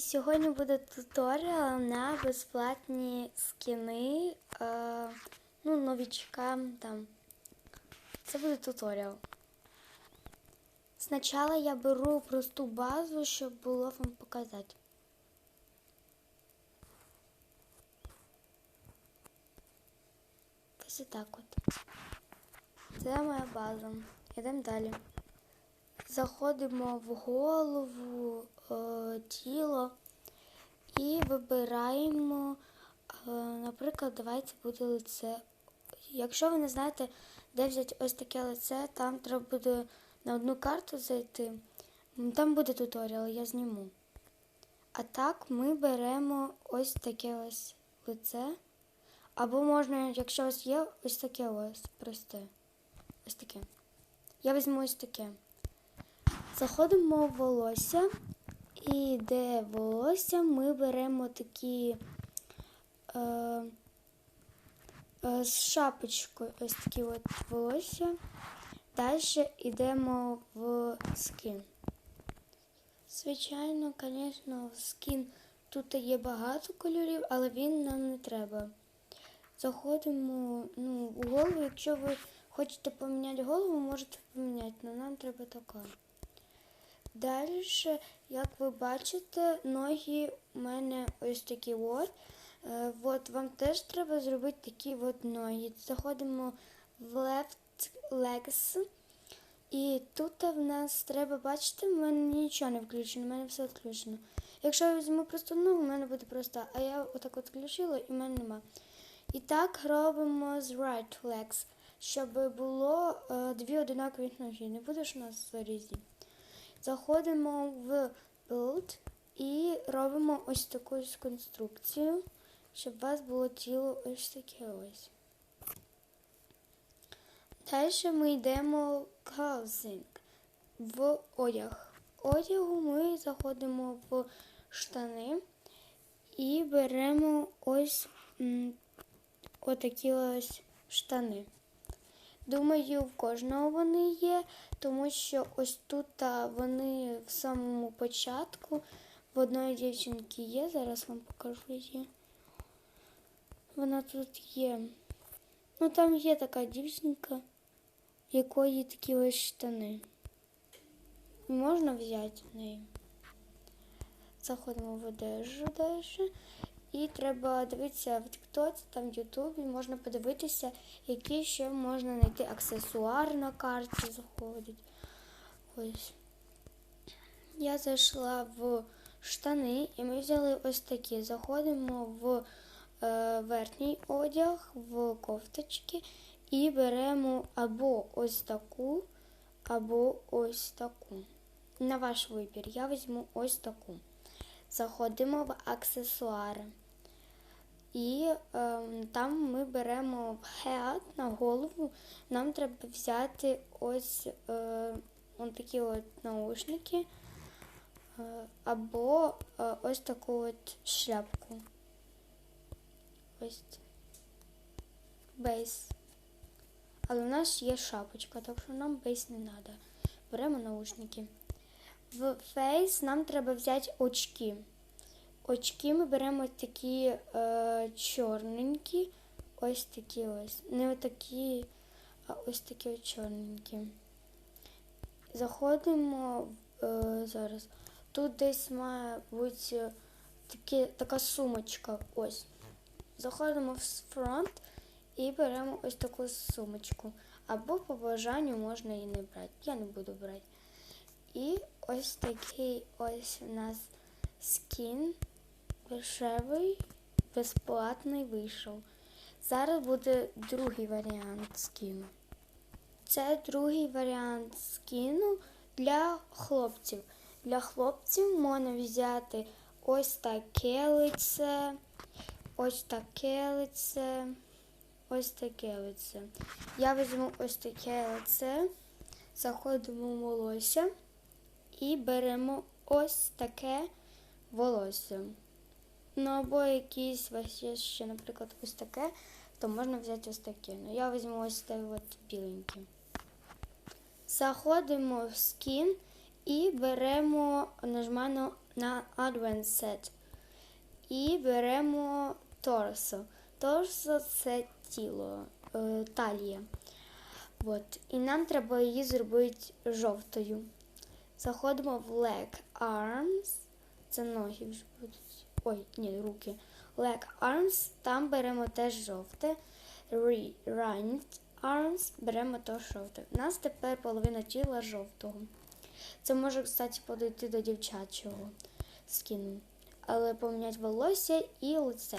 І сьогодні буде туторіал на безплатні скіни, е, ну, новічкам там. Це буде туторіал. Спочатку я беру просту базу, щоб було вам показати. Ось так от. Це моя база. Йдемо далі. Заходимо в голову, е, тіло і вибираємо, е, наприклад, давайте буде лице. Якщо ви не знаєте, де взяти ось таке лице, там треба буде на одну карту зайти. Там буде туторіал, я зніму. А так ми беремо ось таке ось лице. Або можна, якщо у вас є, ось таке ось просте. Ось таке. Я візьму ось таке. Заходимо в волосся, і де волосся ми беремо такі е, е, з шапочкою ось такі от волосся. Далі йдемо в скін. Звичайно, звісно, скін тут є багато кольорів, але він нам не треба. Заходимо ну, у голову, якщо ви хочете поміняти голову, можете поміняти, але нам треба така. Далі, як ви бачите, ноги у мене ось такі от. Е, от вам теж треба зробити такі от ноги. Заходимо в left legs. І тут в нас треба бачити, в мене нічого не включено, в мене все відключено. Якщо я візьму просто ногу, в мене буде просто, а я отак от включила і в мене нема. І так робимо з right legs, щоб було е, дві одинакові ноги. Не будеш у нас різні. Заходимо в build і робимо ось таку конструкцію, щоб у вас було тіло ось таке ось. Далі ми йдемо clothing, в одяг. Одягу ми заходимо в штани і беремо ось отакі ось штани. Думаю, в кожного вони є, тому що ось тут вони в самому початку в одної дівчинки є. Зараз вам покажу її. Вона тут є. Ну там є така дівчинка, якої такі ось штани. Можна взяти в неї. Заходимо в одежу далі. І треба дивитися в Тіктоці, там в Ютубі можна подивитися, які ще можна знайти аксесуари на карті заходить. Ось. Я зайшла в штани і ми взяли ось такі. Заходимо в е, верхній одяг, в кофточки і беремо або ось таку, або ось таку. На ваш вибір. Я візьму ось таку. Заходимо в аксесуари. І е, там ми беремо head на голову. Нам треба взяти ось е, он такі от наушники е, або е, ось таку от шляпку. Ось бейс. Але в нас є шапочка, так що нам бейс не треба. Беремо наушники. В фейс нам треба взяти очки. Очки ми беремо такі е, чорненькі, ось такі ось. Не отакі, а ось такі от чорненькі. Заходимо е, зараз. Тут десь має бути такі, така сумочка. Ось. Заходимо в фронт і беремо ось таку сумочку. Або по бажанню можна її не брати. Я не буду брати. І ось такий ось у нас скін дешевий, безплатний вийшов. Зараз буде другий варіант скіну. Це другий варіант скіну для хлопців. Для хлопців можна взяти ось таке лице, ось таке лице, ось таке лице. Я візьму ось таке лице, заходимо в волосся і беремо ось таке волосся. Ну або якісь є ще, наприклад, ось таке, то можна взяти ось таке. Ну я візьму ось те от біленьке. Заходимо в скін і беремо, нажимаємо на Advent Set. І беремо торсо. Торсо це тіло, е, талія. От. І нам треба її зробити жовтою. Заходимо в leg arms. Це ноги вже будуть. Ой, ні, руки. Leg arms, там беремо теж жовте. Right arms беремо теж жовте. У нас тепер половина тіла жовтого. Це може, кстати, подойти до дівчачого скіну. Але поміняти волосся і лице.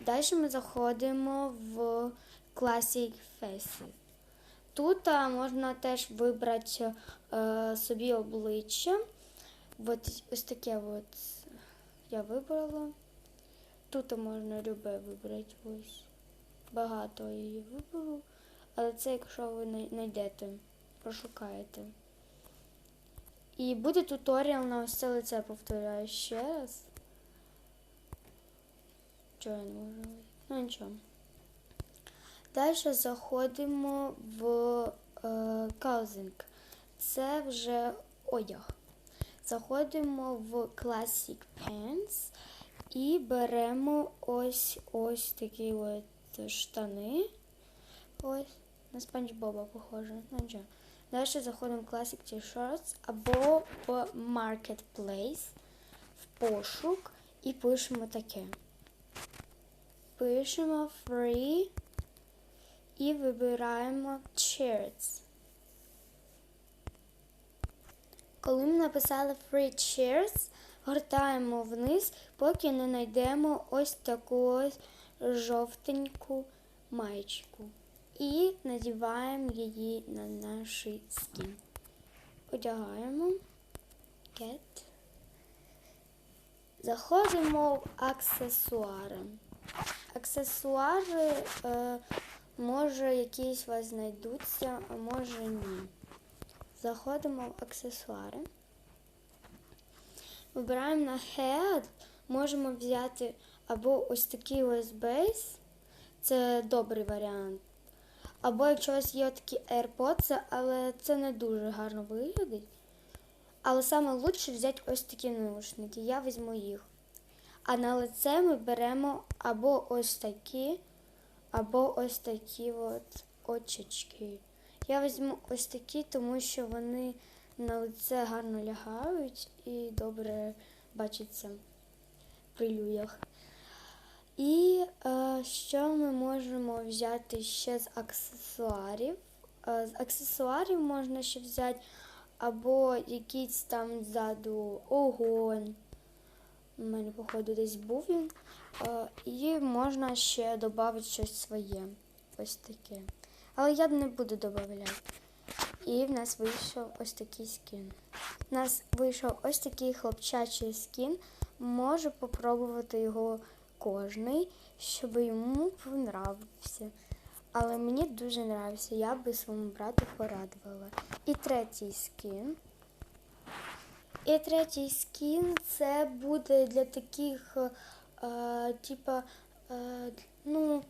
Далі ми заходимо в Classic Faces. Тут а, можна теж вибрати е, собі обличчя. От ось таке от я вибрала. Тут можна любе вибрати ось. Багато її виберу. Але це якщо ви знайдете, пошукаєте. І буде туторіал на ось це лице, повторяю ще раз. Чого я не можу? Ну нічого. Далі заходимо в е, каузинг. Це вже одяг. Заходимо в Classic Pants і беремо ось ось такі от штани. Ось, на Спанч Боба похоже. Ну. Далі заходимо в Classic T-shirts або в Marketplace, в пошук і пишемо таке. Пишемо free і вибираємо shirts. Коли ми написали free shirts, гортаємо вниз, поки не знайдемо ось таку жовтеньку маєчку. І надіваємо її на наш скін. Одягаємо. Get. Заходимо в аксесуари. Аксесуари е, може якісь у вас знайдуться, а може ні. Заходимо в аксесуари. Вибираємо на Head. Можемо взяти або ось такий ось бейс. Це добрий варіант. Або якщо у вас є такі AirPods, але це не дуже гарно виглядить. Але лучше взяти ось такі наушники. Я візьму їх. А на лице ми беремо або ось такі, або ось такі от очечки. Я візьму ось такі, тому що вони на лице гарно лягають і добре бачаться при людях. І е, що ми можемо взяти ще з аксесуарів? Е, з аксесуарів можна ще взяти або якийсь там ззаду огонь. У мене, походу, десь був він. Е, і можна ще додати щось своє. Ось таке. Але я не буду додавати. І в нас вийшов ось такий скін. У нас вийшов ось такий хлопчачий скін. Може попробувати його кожний, щоб йому понравився. Але мені дуже нравився, я би своєму брату порадувала. І третій скін. І третій скін це буде для таких, е, типа, е, ну,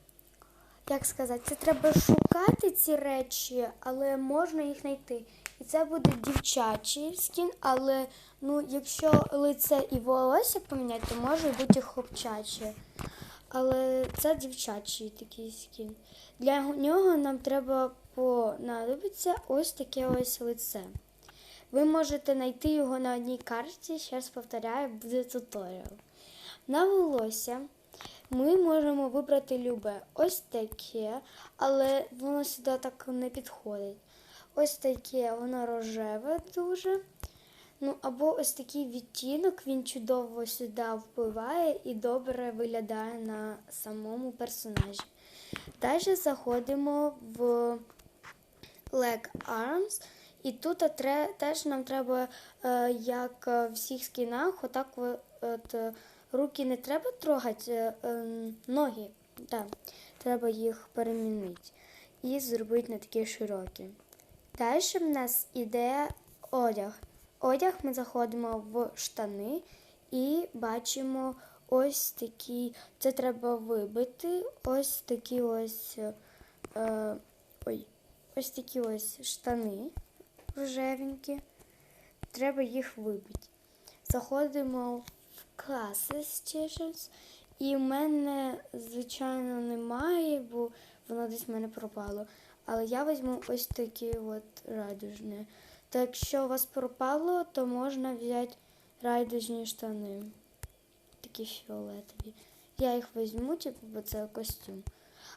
як сказати, це треба шукати ці речі, але можна їх знайти. І це буде дівчачий скін, але ну, якщо лице і волосся поміняти, то може бути хлопчаче. Але це дівчачий такий скін. Для нього нам треба понадобиться ось таке ось лице. Ви можете знайти його на одній карті, ще раз повторяю, буде туторіал. На волосся ми можемо вибрати любе ось таке, але воно сюди так не підходить. Ось таке, воно рожеве дуже. Ну, або ось такий відтінок, він чудово сюди впливає і добре виглядає на самому персонажі. Далі заходимо в Leg Arms. І тут теж нам треба, е, як в всіх скінах, отак от, е, руки не треба трогати, е, е, ноги. Да. Треба їх перемінити і зробити не такі широкі. Далі в нас іде одяг. Одяг ми заходимо в штани і бачимо ось такі. Це треба вибити. Ось такі ось. Е, ой, ось такі ось штани рожевенькі. Треба їх вибити. заходимо в Classes Stations. І в мене, звичайно, немає, бо воно десь в мене пропало. Але я візьму ось такі от райдужні. То якщо у вас пропало, то можна взяти райдужні штани. Такі фіолетові. Я їх візьму, типу, бо це костюм.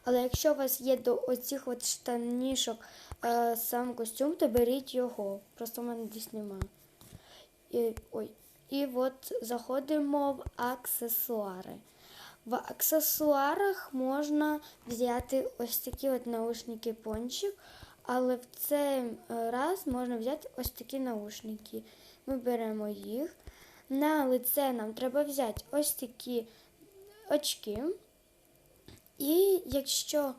Але якщо у вас є до оцих от штанішок е, сам костюм, то беріть його. Просто в мене десь немає. І, ой. І от заходимо в аксесуари. В аксесуарах можна взяти ось такі от наушники пончик, але в цей е, раз можна взяти ось такі наушники. Ми беремо їх. На лице нам треба взяти ось такі очки. І якщо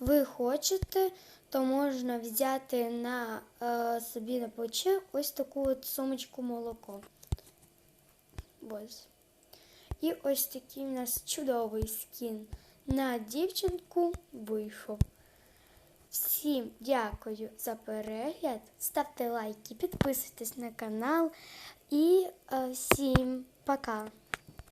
ви хочете, то можна взяти на е, собі на плече ось таку от сумочку молоко. Ось. І ось такий у нас чудовий скін на дівчинку вийшов. Всім дякую за перегляд. Ставте лайки, підписуйтесь на канал і е, всім пока!